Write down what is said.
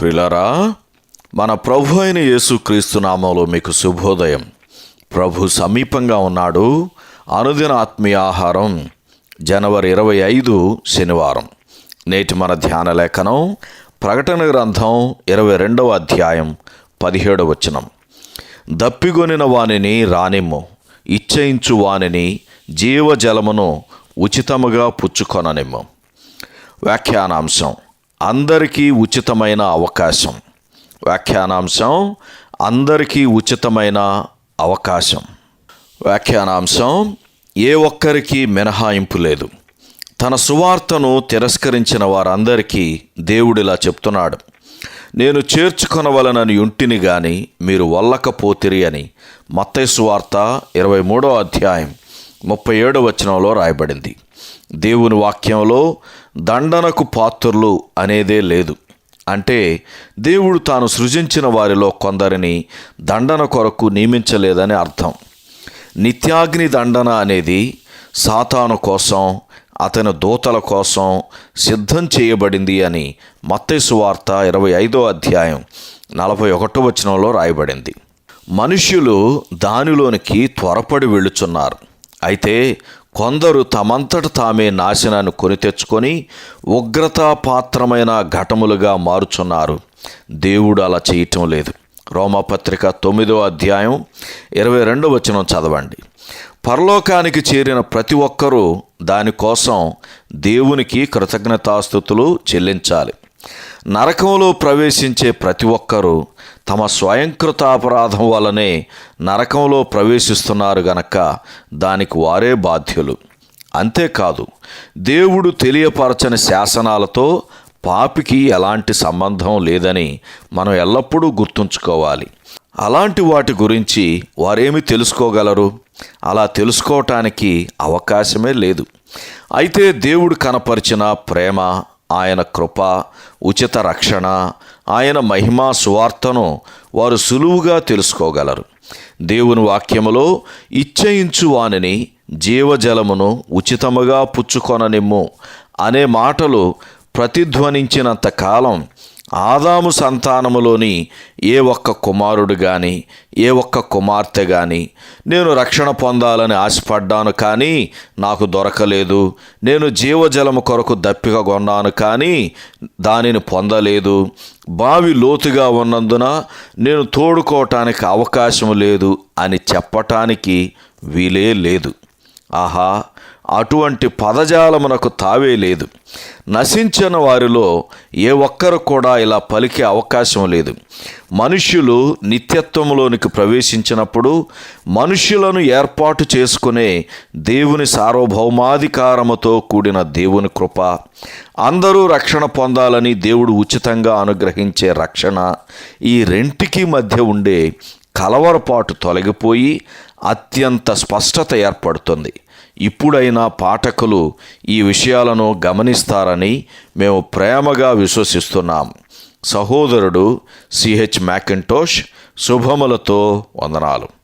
ప్రిలరా మన ప్రభు అయిన యేసుక్రీస్తు నామంలో మీకు శుభోదయం. ప్రభు సమీపంగా ఉన్నాడు. అనుదిన ఆత్మీయ ఆహారం జనవరి ఇరవై ఐదు శనివారం. నేటి మన ధ్యాన లేఖనం ప్రకటన గ్రంథం ఇరవై రెండవ అధ్యాయం పదిహేడవ వచనం. దప్పిగొనిన వానిని రానిమ్ము ఇచ్చయించు వానిని జీవజలమును ఉచితముగా పుచ్చుకొననిమ్ము. వ్యాఖ్యానాంశం అందరికీ ఉచితమైన అవకాశం. వ్యాఖ్యానాంశం అందరికీ ఉచితమైన అవకాశం. వ్యాఖ్యానాంశం ఏ ఒక్కరికి మినహాయింపు లేదు. తన సువార్తను తిరస్కరించిన వారందరికీ దేవుడిలా చెప్తున్నాడు. నేను చేర్చుకొనవలనని యుంటిని గాని మీరు వల్లకపోతిరి అని మత్తయి సువార్త ఇరవై మూడో అధ్యాయం ముప్పై ఏడో వచనంలో రాయబడింది. దేవుని వాక్యంలో దండనకు పాత్రులు అనేదే లేదు. అంటే దేవుడు తాను సృజించిన వారిలో కొందరిని దండన కొరకు నియమించలేదని అర్థం. నిత్యాగ్ని దండన అనేది సాతాను కోసం అతని దూతల కోసం సిద్ధం చేయబడింది అని మత్తైసు వార్త ఇరవై ఐదో అధ్యాయం నలభై ఒకటో వచనంలో రాయబడింది. మనుష్యులు దానిలోనికి త్వరపడి వెళ్ళుచున్నారు. అయితే కొందరు తమంతట తామే నాశనాన్ని కొని తెచ్చుకొని ఉగ్రతాపాత్రమైన ఘటములుగా మారుచున్నారు. దేవుడు అలా చేయటం లేదు. రోమపత్రిక తొమ్మిదో అధ్యాయం ఇరవై రెండో వచనం చదవండి. పరలోకానికి చేరిన ప్రతి ఒక్కరూ దానికోసం దేవునికి కృతజ్ఞతాస్థుతులు చెల్లించాలి. నరకంలో ప్రవేశించే ప్రతి ఒక్కరూ తమ స్వయంకృత అపరాధం వలనే నరకంలో ప్రవేశిస్తున్నారు గనక దానికి వారే బాధ్యులు. అంతేకాదు దేవుడు తెలియపరచని శాసనాలతో పాపికి ఎలాంటి సంబంధం లేదని మనం ఎల్లప్పుడూ గుర్తుంచుకోవాలి. అలాంటి వాటి గురించి వారేమి తెలుసుకోగలరు? అలా తెలుసుకోవటానికి అవకాశమే లేదు. అయితే దేవుడు కనపరిచిన ప్రేమ ఆయన కృప ఉచిత రక్షణ ఆయన మహిమా సువార్తను వారు సులువుగా తెలుసుకోగలరు. దేవుని వాక్యములో ఇచ్చయించు వానిని జీవజలమును ఉచితముగా పుచ్చుకొననిమ్ము అనే మాటలు ప్రతిధ్వనించినంత కాలం ఆదాము సంతానములోని ఏ ఒక్క కుమారుడు కానీ ఏ ఒక్క కుమార్తె కానీ నేను రక్షణ పొందాలని ఆశపడ్డాను కానీ నాకు దొరకలేదు. నేను జీవజలము కొరకు దప్పిక కొన్నాను కానీ దానిని పొందలేదు. బావి లోతుగా ఉన్నందున నేను తోడుకోవటానికి అవకాశం లేదు అని చెప్పటానికి వీలే లేదు. ఆహా అటువంటి పదజాలమునకు తావే లేదు. నశించిన వారిలో ఏ ఒక్కరు కూడా ఇలా పలికే అవకాశం లేదు. మనుష్యులు నిత్యత్వంలోనికి ప్రవేశించినప్పుడు మనుష్యులను ఏర్పాటు చేసుకునే దేవుని సార్వభౌమాధికారముతో కూడిన దేవుని కృప. అందరూ రక్షణ పొందాలని దేవుడు ఉచితంగా అనుగ్రహించే రక్షణ ఈ రెంటికి మధ్య ఉండే కలవరపాటు తొలగిపోయి అత్యంత స్పష్టత ఏర్పడుతుంది. ఇప్పుడైనా పాఠకులు ఈ విషయాలను గమనిస్తారని మేము ప్రేమగా విశ్వసిస్తున్నాం. సహోదరుడు సిహెచ్ మ్యాకింటోష్ శుభములతో వందనాలు.